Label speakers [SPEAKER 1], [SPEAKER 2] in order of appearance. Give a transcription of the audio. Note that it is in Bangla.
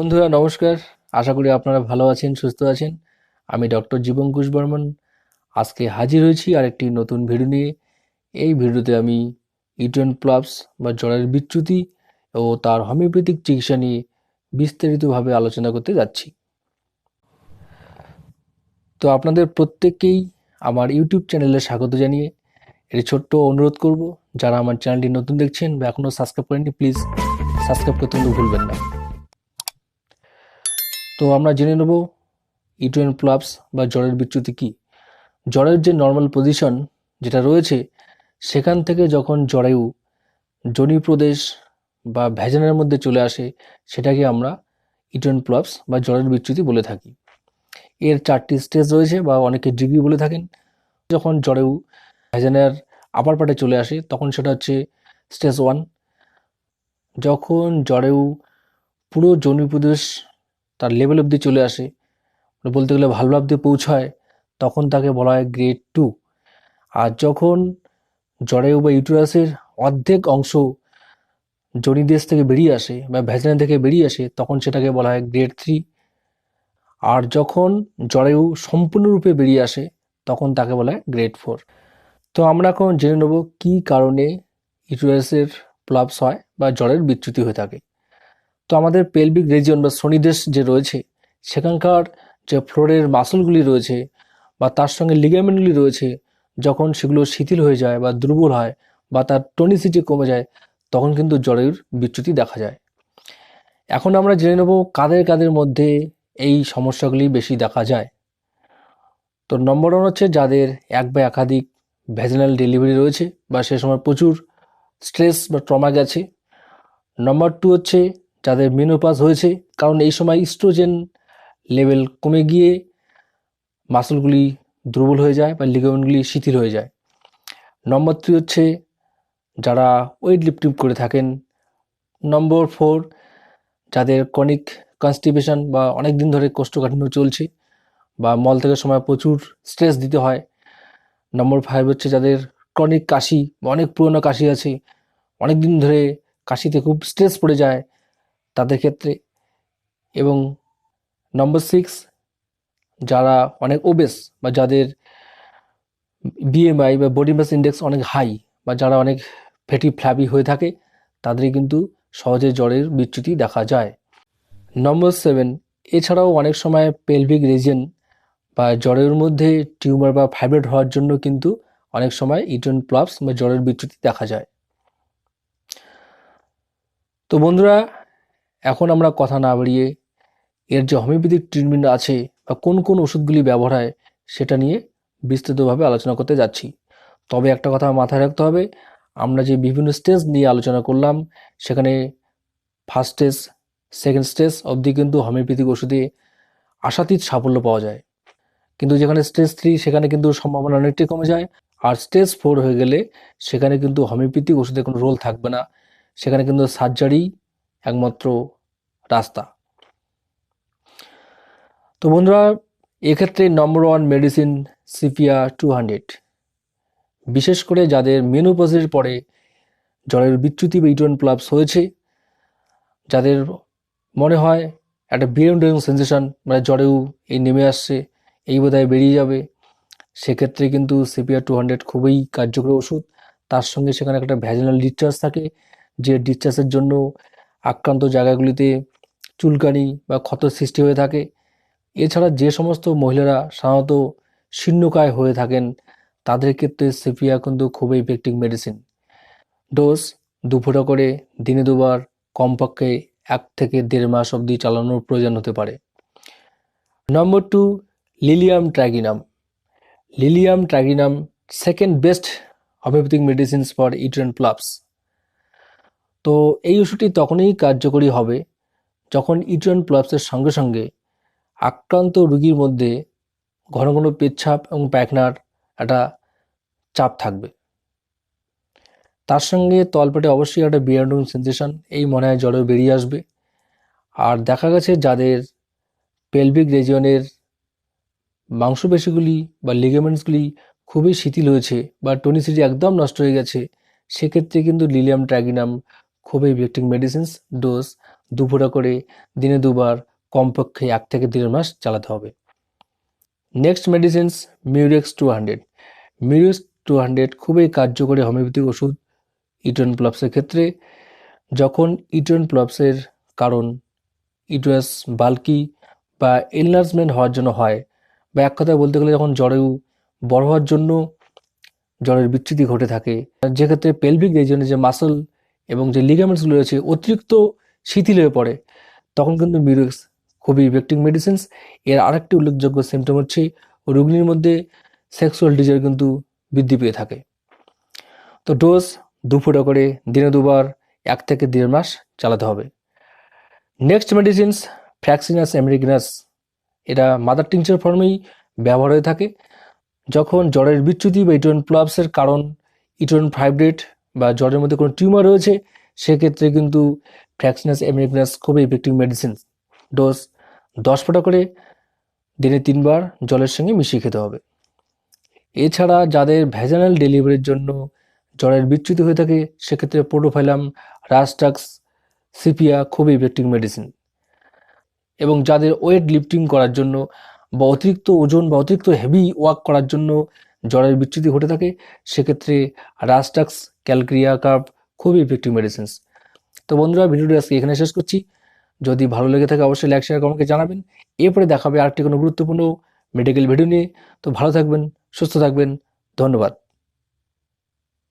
[SPEAKER 1] বন্ধুরা, নমস্কার। আশা করি আপনারা ভালো আছেন, সুস্থ আছেন। আমি ডক্টর জীবন বর্মন। আজকে হাজির হয়েছি আরেকটি নতুন ভিডিও নিয়ে। এই ভিডিওতে আমি ইউটেন প্লাবস বা জ্বরের বিচ্যুতি ও তার হোমিওপ্যাথিক চিকিৎসা নিয়ে বিস্তারিতভাবে আলোচনা করতে যাচ্ছি। তো আপনাদের প্রত্যেককেই আমার ইউটিউব চ্যানেলে স্বাগত জানিয়ে একটি ছোট্ট অনুরোধ করব, যারা আমার চ্যানেলটি নতুন দেখছেন বা এখনও সাবস্ক্রাইব করেননি, প্লিজ সাবস্ক্রাইব করতে কিন্তু ভুলবেন না। তো আমরা জেনে নেব ইটুয়েন প্লাবস বা জ্বরের বিচ্যুতি কী। জ্বরের যে নর্মাল পজিশন যেটা রয়েছে, সেখান থেকে যখন জরায়ু জনি প্রদেশ বা ভ্যাজানের মধ্যে চলে আসে, সেটাকে আমরা ইটুয়েন প্লাবস বা জ্বরের বিচ্যুতি বলে থাকি। এর চারটি স্টেজ রয়েছে বা অনেকে ডিগ্রি বলে থাকেন। যখন জরায়ু ভ্যাজানের আপার পার্টে চলে আসে, তখন সেটা হচ্ছে স্টেজ ওয়ান যখন জরায়ু পুরো জনি প্রদেশ তার লেভেল অবধি চলে আসে। বলতে গেলে ভালো অবধি পৌঁছায়, তখন তাকে বলা হয় গ্রেড টু আর যখন জরায়ু বা ইউটেরাসের অর্ধেক অংশ জনিদেশ থেকে বেরিয়ে আসে বা ভ্যাজনা থেকে বেরিয়ে আসে, তখন সেটাকে বলা হয় গ্রেড থ্রি আর যখন জরায়ু সম্পূর্ণরূপে বেরিয়ে আসে, তখন তাকে বলা হয় গ্রেড ফোর তো আমরা এখন জেনে নেব কী কারণে ইউটেরাসের প্লাবস হয় বা জ্বরের বিচ্যুতি হয়ে থাকে। তো আমাদের পেলভিক রিজিয়ন বা শনিদেশ যে রয়েছে, সেখানকার যে ফ্লোরের মাসলগুলি রয়েছে বা তার সঙ্গে লিগামেন্টগুলি রয়েছে, যখন সেগুলো শিথিল হয়ে যায় বা দুর্বল হয় বা তার টনিসিটি কমে যায়, তখন কিন্তু জ্বরের বিচ্যুতি দেখা যায়। এখন আমরা জেনে নেব কাদের কাদের মধ্যে এই সমস্যাগুলি বেশি দেখা যায়। তো নম্বর ওয়ান হচ্ছে যাদের এক বা একাধিক ভ্যাজিনাল ডেলিভারি রয়েছে বা সে সময় প্রচুর স্ট্রেস বা ট্রমা গেছে। নম্বর টু হচ্ছে যাদের মেনোপাস হয়েছে, কারণ এই সময় ইস্ট্রোজেন লেভেল কমে গিয়ে মাসলগুলি দুর্বল হয়ে যায় বা লিগামেন্টগুলি শিথিল হয়ে যায়। নম্বর থ্রি হচ্ছে যারা ওয়েট লিফটিং করে থাকেন। নম্বর ফোর যাদের ক্রনিক কনস্টিপেশন বা অনেক দিন ধরে কোষ্ঠকাঠিন্য চলছে বা মল থেকে সময় প্রচুর স্ট্রেস দিতে হয়। নম্বর ফাইভ হচ্ছে যাদের ক্রনিক কাশি বা অনেক পুরনো কাশি আছে অনেক দিন ধরে কাশিতে খুব স্ট্রেস পড়ে যায়। তাদের ক্ষেত্রে। এবং নম্বর সিক্স যারা অনেক ওবেস বা যাদের বিএমআই বা বডি মাস ইন্ডেক্স অনেক হাই বা যারা অনেক ফেটি ফ্ল্যাবি হয়ে থাকে তাদের কিন্তু সহজে জ্বরের বিচ্যুতি দেখা যায়। নম্বর সেভেন এছাড়াও অনেক সময় পেলভিক রিজন বা জ্বরের মধ্যে টিউমার বা ফাইব্রয়েড হওয়ার জন্য কিন্তু অনেক সময় ইটন প্লাবস বা জ্বরের বিচ্যুতি দেখা যায়। তো বন্ধুরা এখন আমরা কথা না বাড়িয়ে এর যে হোমিওপ্যাথিক ট্রিটমেন্ট আছে বা কোন কোন ওষুধগুলি ব্যবহার হয় সেটা নিয়ে বিস্তৃতভাবে আলোচনা করতে যাচ্ছি। তবে একটা কথা মাথায় রাখতে হবে, আমরা যে বিভিন্ন স্টেজ নিয়ে আলোচনা করলাম, সেখানে ফার্স্ট স্টেজ সেকেন্ড স্টেজ অবধি কিন্তু হোমিওপ্যাথিক ওষুধে আশাতীত সাফল্য পাওয়া যায়। কিন্তু যেখানে স্টেজ থ্রি সেখানে কিন্তু সম্ভাবনা অনেকটাই কমে যায়। আর স্টেজ ফোর হয়ে গেলে সেখানে কিন্তু হোমিওপ্যাথিক ওষুধের কোনো রোল থাকবে না। সেখানে কিন্তু সার্জারি একমাত্র রাস্তা। তো বন্ধুরা, এক্ষেত্রে number one medicine sepia two hundred বিশেষ করে যাদের মেনোপজের পরে জ্বরের বিচ্যুতি বা ইটন প্লাবস হয়েছে, যাদের মনে হয় একটা বিএম সেন্সেশন মানে জ্বরেও এই নেমে আসছে, এই বোধহয় বেরিয়ে যাবে, সেক্ষেত্রে কিন্তু সিপিআর টু হান্ড্রেড খুবই কার্যকরী ওষুধ। তার সঙ্গে সেখানে একটা ভ্যাজিনাল ডিসচার্জ থাকে, যে ডিসচার্জের জন্য আক্রান্ত জায়গাগুলিতে চুলকানি বা ক্ষত সৃষ্টি হয়ে থাকে। এছাড়া যে সমস্ত মহিলারা সাধারণত শীর্ণকায় হয়ে থাকেন, তাদের ক্ষেত্রে সিপিয়া কিন্তু খুবই ইফেক্টিভ মেডিসিন ডোজ দুফোটা করে দিনে দুবার, কমপক্ষে এক থেকে দেড় মাস অবধি চালানোর প্রয়োজন হতে পারে। Number two lilium tigrinum lilium tigrinum second best homeopathic medicines for uterine prolapse তো এই ওষুধটি তখনই কার্যকরী হবে যখন ইট্রেন প্লাবসের সঙ্গে সঙ্গে আক্রান্ত রুগীর মধ্যে ঘন ঘন পেচ্ছাপ এবং পায়খানার একটা চাপ থাকবে। তার সঙ্গে তলপেটে অবশ্যই একটা বিয়ার্ডুন সেন্সেশন, এই মনে হয় জ্বরে বেরিয়ে আসবে। আর দেখা গেছে যাদের পেলভিক রেজিয়নের মাংসপেশিগুলি বা লিগামেন্টসগুলি খুবই শিথিল হয়েছে বা টনিসিটি একদম নষ্ট হয়ে গেছে, সেক্ষেত্রে কিন্তু লিলিয়াম ট্র্যাগিনাম খুবই ইফেক্টিভ মেডিসিনস ডোজ দু ফোঁটা করে দিনে দুবার, কমপক্ষে এক থেকে দেড় মাস চালাতে হবে। Next medicines murex two hundred murex two hundred খুবই কার্যকরী হোমিওপ্যাথিক ওষুধ ইটোয়েন প্লাপসের ক্ষেত্রে। যখন ইটোয়েন প্লাপসের কারণ ইটোয়াস বাল্কি বা এনলার্জমেন্ট হওয়ার জন্য হয়, বা এক কথায় বলতে গেলে যখন জরায়ু বড় হওয়ার জন্য জ্বরের বিচ্যুতি ঘটে থাকে, যেক্ষেত্রে পেলভিক রিজনে যে মাসল এবং যে লিগামেন্টসগুলো রয়েছে, অতিরিক্ত শিথিল হয়ে পড়ে, তখন কিন্তু মিউরেক্স খুবই ইফেক্টিভ মেডিসিনস এর আরেকটি উল্লেখযোগ্য সিমটম হচ্ছে রোগীর মধ্যে সেক্সুয়াল ডিজায়ার কিন্তু বৃদ্ধি পেয়ে থাকে। তো ডোজ দু করে দিনে দুবার, এক থেকে দেড় মাস চালাতে হবে। নেক্সট মেডিসিনস ফ্র্যাক্সিনাস আমেরিকানাস এটা মাদার টিংচার ফর্মেই ব্যবহার হয়ে থাকে। যখন জ্বরের বিচ্যুতি বা ইটোয়েন প্লাবসের কারণ ইটোয়েন ফাইব্রেট বা জ্বরের মধ্যে কোনো টিউমার রয়েছে, সেক্ষেত্রে কিন্তু ফ্র্যাক্সিনাস আমেরিকানাস খুবই ইফেক্টিভ মেডিসিন ডোজ দশ ফোঁটা করে দিনে তিনবার জলের সঙ্গে মিশিয়ে খেতে হবে। এছাড়া যাদের ভ্যাজানাল ডেলিভারির জন্য জ্বরের বিচ্যুতি হয়ে থাকে, সেক্ষেত্রে পোটোফাইলাম রাস্টাক্স সিপিয়া খুবই ইফেক্টিভ মেডিসিন এবং যাদের ওয়েট লিফটিং করার জন্য বা অতিরিক্ত ওজন বা অতিরিক্ত হেভি ওয়ার্ক করার জন্য জ্বরের বিচ্যুতি ঘটে থাকে, সেক্ষেত্রে রাস্টাক্স ক্যালক্রিয়া কার্ভ খুবই ইফেক্টিভ মেডিসিনস তো বন্ধুরা, ভিডিওটি আজকে এখানে শেষ করছি। যদি ভালো লেগে থাকে, অবশ্যই লাইক শেয়ার আমাকে জানাবেন। এরপরে দেখাবে আরেকটি কোনো গুরুত্বপূর্ণ মেডিকেল ভিডিও নিয়ে। তো ভালো থাকবেন, সুস্থ থাকবেন। ধন্যবাদ।